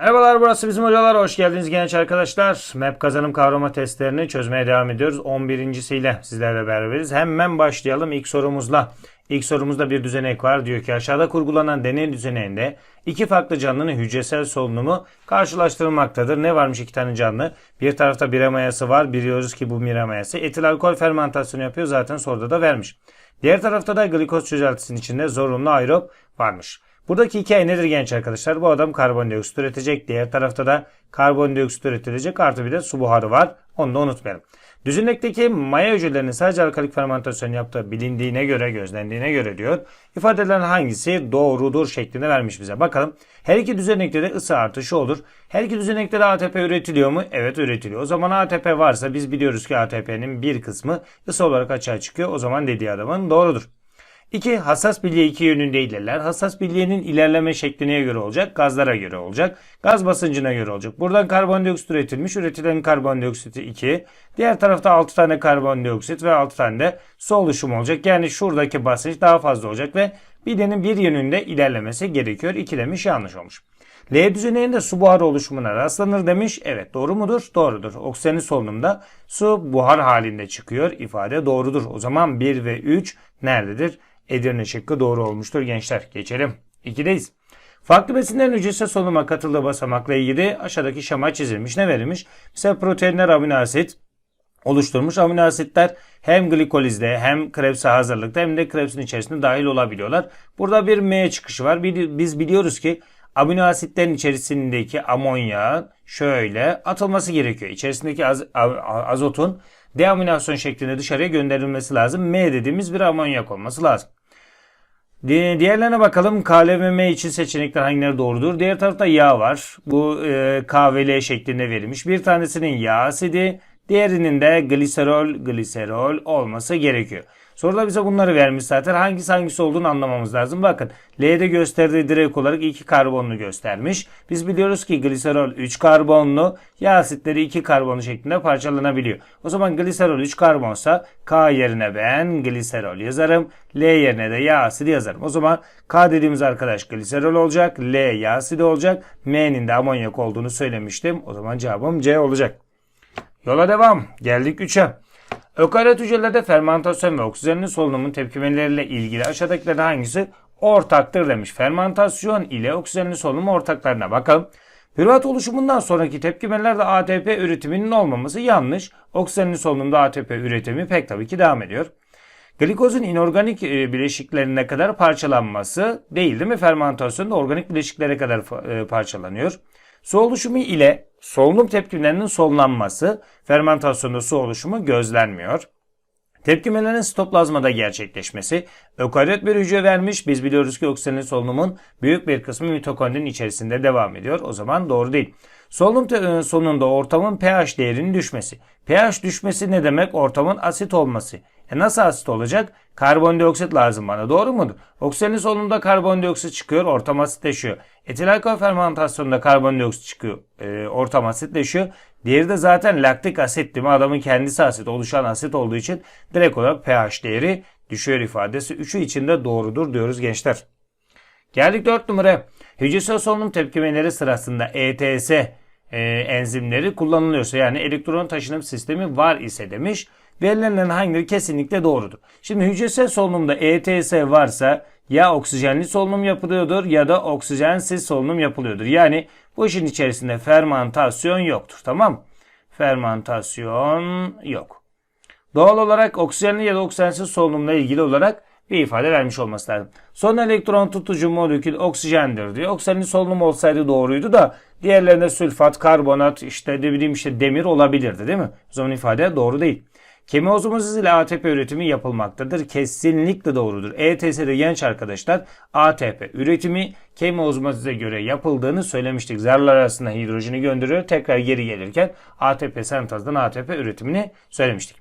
Merhabalar burası bizim hocalar. Hoş geldiniz genç arkadaşlar. Map kazanım kavrama testlerini çözmeye devam ediyoruz. 11.siyle sizlerle beraberiz. Hemen başlayalım ilk sorumuzla. İlk sorumuzda bir düzenek var. Diyor ki aşağıda kurgulanan deney düzeneğinde iki farklı canlının hücresel solunumu karşılaştırılmaktadır. Ne varmış iki tane canlı? Bir tarafta bir mayası var. Biliyoruz ki bu mira mayası etil alkol fermentasyonu yapıyor. Zaten soruda da vermiş. Diğer tarafta da glikoz çözeltisinin içinde zorunlu aerob varmış. Buradaki hikaye nedir genç arkadaşlar? Bu adam karbondioksit üretecek. Diğer tarafta da karbondioksit üretilecek. Artı bir de su buharı var. Onu da unutmayalım. Düzenekteki maya hücrelerinin sadece alkalik fermentasyon yaptığı bilindiğine göre, gözlendiğine göre diyor. İfadelerin hangisi doğrudur şeklinde vermiş bize. Bakalım. Her iki düzenekte de ısı artışı olur. Her iki düzenekte de ATP üretiliyor mu? Evet üretiliyor. O zaman ATP varsa biz biliyoruz ki ATP'nin bir kısmı ısı olarak açığa çıkıyor. O zaman dediği adamın doğrudur. 2. Hassas bilye iki yönünde ilerler. Hassas bilyenin ilerleme şekline göre olacak. Gazlara göre olacak. Gaz basıncına göre olacak. Buradan karbondioksit üretilmiş. Üretilen karbondioksiti 2. Diğer tarafta 6 tane karbondioksit ve 6 tane de su oluşumu olacak. Yani şuradaki basınç daha fazla olacak ve bilyenin bir yönünde ilerlemesi gerekiyor. 2 demiş yanlış olmuş. L düzeninde su buharı oluşumuna rastlanır demiş. Evet doğru mudur? Doğrudur. Oksijenin solunumda su buhar halinde çıkıyor. İfade doğrudur. O zaman 1 ve 3 nerededir? Edirne şıkkı doğru olmuştur gençler. Geçelim. 2'deyiz. Farklı besinlerin hücresel solunuma katıldığı basamakla ilgili aşağıdaki şema çizilmiş. Ne verilmiş? Mesela proteinler amino asit oluşturmuş amino asitler hem glikolizde hem Krebs'e hazırlıkta hem de Krebs'in içerisinde dahil olabiliyorlar. Burada bir M çıkışı var. Biz biliyoruz ki amino asitlerin içerisindeki amonya şöyle atılması gerekiyor. İçerisindeki az, azotun deaminasyon şeklinde dışarıya gönderilmesi lazım. M dediğimiz bir amonyak olması lazım. Diğerlerine bakalım. K ve M için seçenekler hangileri doğrudur? Diğer tarafta yağ var. Bu e, K ve L şeklinde verilmiş. Bir tanesinin yağ asidi, diğerinin de gliserol, gliserol olması gerekiyor. Soruda bize bunları vermiş zaten. Hangisi hangisi olduğunu anlamamız lazım. Bakın L'de gösterdiği direkt olarak 2 karbonlu göstermiş. Biz biliyoruz ki gliserol 3 karbonlu, yağ asitleri 2 karbonlu şeklinde parçalanabiliyor. O zaman gliserol 3 karbonsa K yerine ben gliserol yazarım. L yerine de yağ asidi yazarım. O zaman K dediğimiz arkadaş gliserol olacak. L yağ asidi olacak. M'nin de amonyak olduğunu söylemiştim. O zaman cevabım C olacak. Yola devam. Geldik 3'e. Ökaryot hücrelerde fermentasyon ve oksijenin solunumun tepkimeleriyle ilgili aşağıdakilerden hangisi ortaktır demiş. Fermentasyon ile oksijenin solunumu ortaklarına bakalım. Pürvat oluşumundan sonraki tepkimelerde ATP üretiminin olmaması yanlış. Oksijenin solunumda ATP üretimi pek tabii ki devam ediyor. Glikozun inorganik e, bileşiklerine kadar parçalanması değil değil mi? Fermentasyonda organik bileşiklere kadar e, parçalanıyor. Su oluşumu ile solunum tepkimelerinin solunanması, fermentasyonda su oluşumu gözlenmiyor. Tepkimelerin sitoplazmada gerçekleşmesi, ökaryot bir hücre vermiş. Biz biliyoruz ki oksijenin solunumun büyük bir kısmı mitokondrinin içerisinde devam ediyor. O zaman doğru değil. Solunum sonunda ortamın pH değerinin düşmesi. pH düşmesi ne demek? Ortamın asit olması. E nasıl asit olacak? Karbondioksit lazım bana. Doğru mudur? Oksijenin solunumda karbondioksit çıkıyor, ortam asitleşiyor. Etil alkol fermentasyonunda karbondioksit çıkıyor, e, ortam asitleşiyor. Diğeri de zaten laktik asit değil mi? Adamın kendisi asit, oluşan asit olduğu için direkt olarak pH değeri düşüyor ifadesi. Üçü içinde doğrudur diyoruz gençler. Geldik 4 numara. Hücresel solunum tepkimeleri sırasında ETS e, enzimleri kullanılıyorsa yani elektron taşınım sistemi var ise demiş. Verilenlerin hangileri kesinlikle doğrudur. Şimdi hücresel solunumda ETS varsa ya oksijenli solunum yapılıyordur ya da oksijensiz solunum yapılıyordur. Yani bu işin içerisinde fermentasyon yoktur. Tamam Fermentasyon yok. Doğal olarak oksijenli ya da oksijensiz solunumla ilgili olarak bir ifade vermiş olması lazım. Son elektron tutucu molekül oksijendir diyor. Oksijenli solunum olsaydı doğruydu da diğerlerinde sülfat, karbonat, işte ne bileyim işte demir olabilirdi değil mi? O zaman ifade doğru değil. Kemiozmoziz ile ATP üretimi yapılmaktadır. Kesinlikle doğrudur. ETS'de genç arkadaşlar ATP üretimi kemiozmozize göre yapıldığını söylemiştik. Zarlar arasında hidrojeni gönderiyor. Tekrar geri gelirken ATP sentezden ATP üretimini söylemiştik.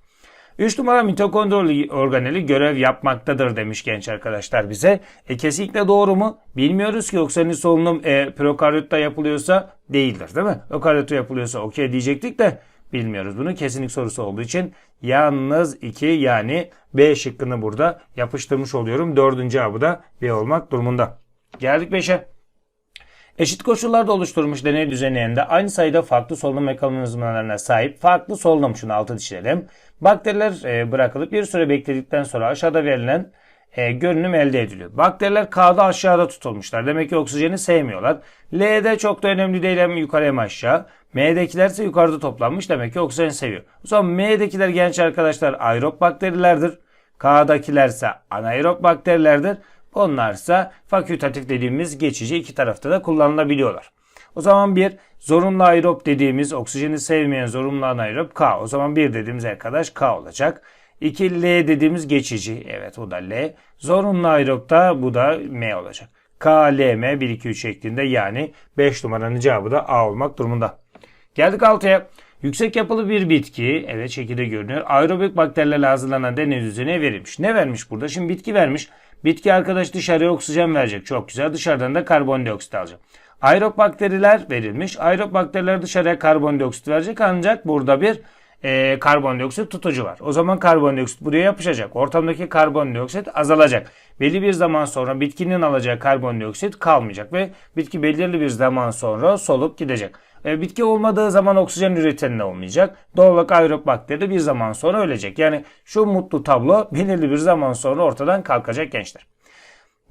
3 numara mitokondriyal organeli görev yapmaktadır demiş genç arkadaşlar bize. E kesinlikle doğru mu? Bilmiyoruz ki oksijenin solunum e, prokaryotta yapılıyorsa değildir değil mi? Ökaryotta yapılıyorsa okey diyecektik de bilmiyoruz. Bunu kesinlik sorusu olduğu için yalnız 2 yani B şıkkını burada yapıştırmış oluyorum. Dördüncü cevabı da B olmak durumunda. Geldik 5'e. Eşit koşullarda oluşturulmuş deney düzeninde aynı sayıda farklı solunum mekanizmalarına sahip farklı solunum şunu altı dişlerim. Bakteriler e, bırakılıp bir süre bekledikten sonra aşağıda verilen e, görünüm elde ediliyor. Bakteriler K'da aşağıda tutulmuşlar. Demek ki oksijeni sevmiyorlar. L'de çok da önemli değil hem yukarı hem aşağı. M'dekiler ise yukarıda toplanmış. Demek ki oksijen seviyor. O zaman M'dekiler genç arkadaşlar aerob bakterilerdir. K'dakiler ise anaerob bakterilerdir. Onlar ise fakültatif dediğimiz geçici iki tarafta da kullanılabiliyorlar. O zaman bir zorunlu aerob dediğimiz oksijeni sevmeyen zorunlu anaerob K. O zaman bir dediğimiz arkadaş K olacak. 2 L dediğimiz geçici. Evet o da L. Zorunlu da bu da M olacak. K, L, M 1, 2, 3 şeklinde yani 5 numaranın cevabı da A olmak durumunda. Geldik 6'ya. Yüksek yapılı bir bitki, evet şekilde görünüyor. Aerobik bakterilerle hazırlanan deney düzenine verilmiş. Ne vermiş burada? Şimdi bitki vermiş. Bitki arkadaş dışarıya oksijen verecek. Çok güzel. Dışarıdan da karbondioksit alacak. Aerob bakteriler verilmiş. Aerob bakteriler dışarıya karbondioksit verecek ancak burada bir e, karbondioksit tutucu var. O zaman karbondioksit buraya yapışacak. Ortamdaki karbondioksit azalacak. Belli bir zaman sonra bitkinin alacağı karbondioksit kalmayacak ve bitki belirli bir zaman sonra solup gidecek. E, bitki olmadığı zaman oksijen üreten de olmayacak. Doğal olarak aerob bakteri bir zaman sonra ölecek. Yani şu mutlu tablo belirli bir zaman sonra ortadan kalkacak gençler.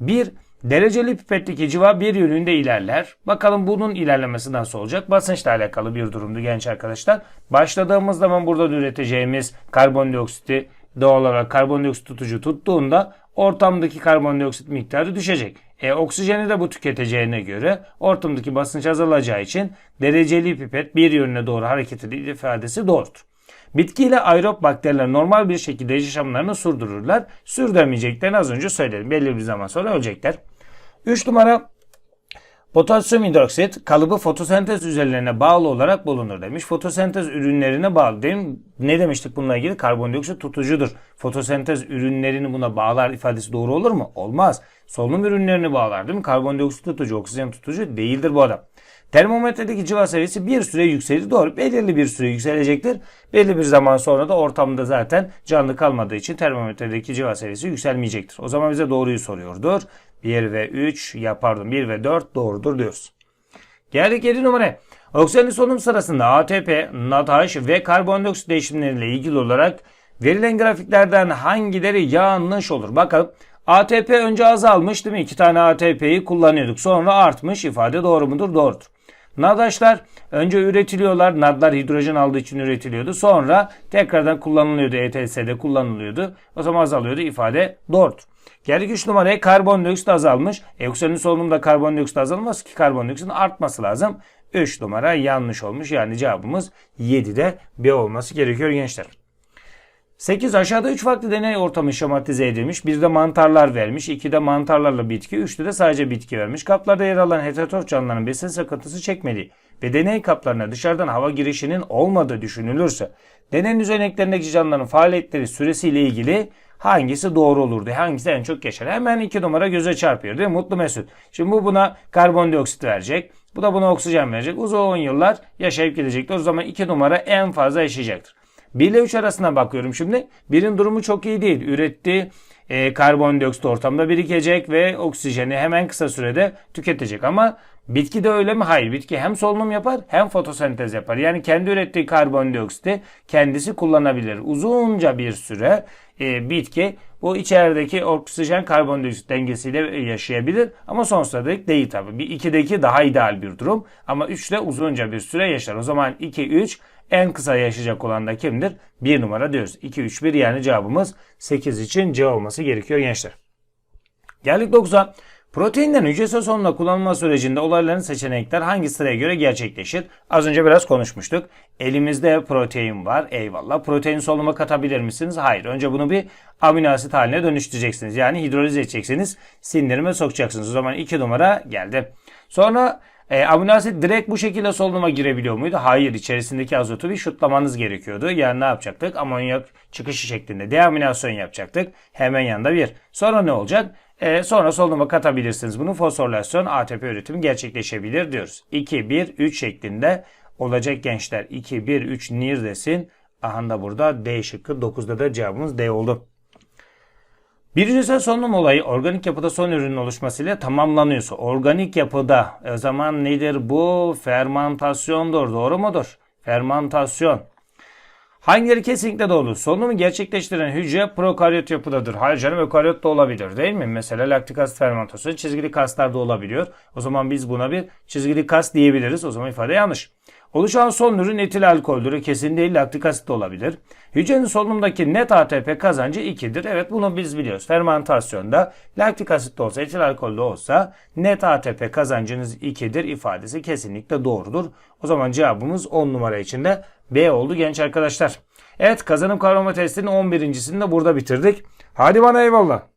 Bir Dereceli pipetteki civa bir yönünde ilerler. Bakalım bunun ilerlemesi nasıl olacak? Basınçla alakalı bir durumdu genç arkadaşlar. Başladığımız zaman burada üreteceğimiz karbondioksiti doğal olarak karbondioksit tutucu tuttuğunda ortamdaki karbondioksit miktarı düşecek. E, oksijeni de bu tüketeceğine göre ortamdaki basınç azalacağı için dereceli pipet bir yönüne doğru hareket edilir ifadesi doğrudur. Bitki ile aerob bakteriler normal bir şekilde yaşamlarını sürdürürler. Sürdüremeyeceklerini az önce söyledim. Belli bir zaman sonra ölecekler. 3 numara Potasyum hidroksit kalıbı fotosentez üzerlerine bağlı olarak bulunur demiş. Fotosentez ürünlerine bağlı değil mi? Ne demiştik bununla ilgili? Karbondioksit tutucudur. Fotosentez ürünlerini buna bağlar ifadesi doğru olur mu? Olmaz. Solunum ürünlerini bağlar değil mi? Karbondioksit tutucu, oksijen tutucu değildir bu adam. Termometredeki civa seviyesi bir süre yükselir. Doğru. Belirli bir süre yükselecektir. Belli bir zaman sonra da ortamda zaten canlı kalmadığı için termometredeki civa seviyesi yükselmeyecektir. O zaman bize doğruyu soruyordur. 1 ve 3 ya pardon 1 ve 4 doğrudur diyoruz. Geldik 7 numara. Oksijen solunum sırasında ATP, NADH ve karbondioksit değişimleriyle ilgili olarak verilen grafiklerden hangileri yanlış olur? Bakalım. ATP önce azalmış değil mi? 2 tane ATP'yi kullanıyorduk. Sonra artmış. ifade doğru mudur? Doğrudur. NADH'lar önce üretiliyorlar. NAD'lar hidrojen aldığı için üretiliyordu. Sonra tekrardan kullanılıyordu. ETS'de kullanılıyordu. O zaman azalıyordu. ifade doğrudur. Geldik 3 numaraya karbondioksit azalmış. E, oksijenin solunumda karbondioksit azalmaz ki karbondioksitin artması lazım. 3 numara yanlış olmuş. Yani cevabımız 7'de B olması gerekiyor gençler. 8 aşağıda 3 farklı deney ortamı şematize edilmiş. Bir de mantarlar vermiş. 2'de mantarlarla bitki. 3'te de sadece bitki vermiş. Kaplarda yer alan heterotrof canlıların besin sıkıntısı çekmediği ve deney kaplarına dışarıdan hava girişinin olmadığı düşünülürse deney düzeneklerindeki canlıların faaliyetleri süresiyle ilgili hangisi doğru olurdu? Hangisi en çok yaşar? Hemen iki numara göze çarpıyor değil mi? Mutlu Mesut. Şimdi bu buna karbondioksit verecek. Bu da buna oksijen verecek. Uzun yıllar yaşayıp gidecektir. O zaman iki numara en fazla yaşayacaktır. 1 ile 3 arasına bakıyorum şimdi. Birin durumu çok iyi değil. Ürettiği e, karbondioksit ortamda birikecek ve oksijeni hemen kısa sürede tüketecek. Ama bitki de öyle mi? Hayır. Bitki hem solunum yapar hem fotosentez yapar. Yani kendi ürettiği karbondioksiti kendisi kullanabilir. Uzunca bir süre e, bitki bu içerideki oksijen karbondioksit dengesiyle yaşayabilir. Ama sonsuza dek değil tabi. Bir 2'deki daha ideal bir durum. Ama 3'te uzunca bir süre yaşar. O zaman 2-3 en kısa yaşayacak olan da kimdir? 1 numara diyoruz. 2, 3, 1 yani cevabımız 8 için C olması gerekiyor gençler. Geldik 9'a. Proteinlerin hücresel solunumda kullanılma sürecinde olayların seçenekler hangi sıraya göre gerçekleşir? Az önce biraz konuşmuştuk. Elimizde protein var. Eyvallah. Protein solunuma katabilir misiniz? Hayır. Önce bunu bir amino asit haline dönüştüreceksiniz. Yani hidroliz edeceksiniz. Sindirime sokacaksınız. O zaman 2 numara geldi. Sonra e, amino asit direkt bu şekilde solunuma girebiliyor muydu? Hayır. içerisindeki azotu bir şutlamanız gerekiyordu. Yani ne yapacaktık? Amonyak çıkışı şeklinde deaminasyon yapacaktık. Hemen yanında bir. Sonra ne olacak? E, sonra solunuma katabilirsiniz. Bunun fosforilasyon ATP üretimi gerçekleşebilir diyoruz. 2, 1, 3 şeklinde olacak gençler. 2, 1, 3 neredesin? Aha da burada D şıkkı 9'da da cevabımız D oldu. Bir hücresel solunum olayı organik yapıda son ürünün oluşmasıyla tamamlanıyorsa organik yapıda e, o zaman nedir bu? Fermantasyondur. Doğru mudur? Fermantasyon. Hangileri kesinlikle doğru? Solunumu gerçekleştiren hücre prokaryot yapıdadır. Hayır canım ökaryot da olabilir değil mi? Mesela laktik asit fermentasyonu çizgili kaslarda olabiliyor. O zaman biz buna bir çizgili kas diyebiliriz. O zaman ifade yanlış. Oluşan son ürün etil alkoldür. Kesin değil laktik asit de olabilir. Hücrenin solunumdaki net ATP kazancı 2'dir. Evet bunu biz biliyoruz. Fermentasyonda laktik asit de olsa etil alkol de olsa net ATP kazancınız 2'dir ifadesi kesinlikle doğrudur. O zaman cevabımız 10 numara içinde B oldu genç arkadaşlar. Evet kazanım kavrama testinin 11.sini de burada bitirdik. Hadi bana eyvallah.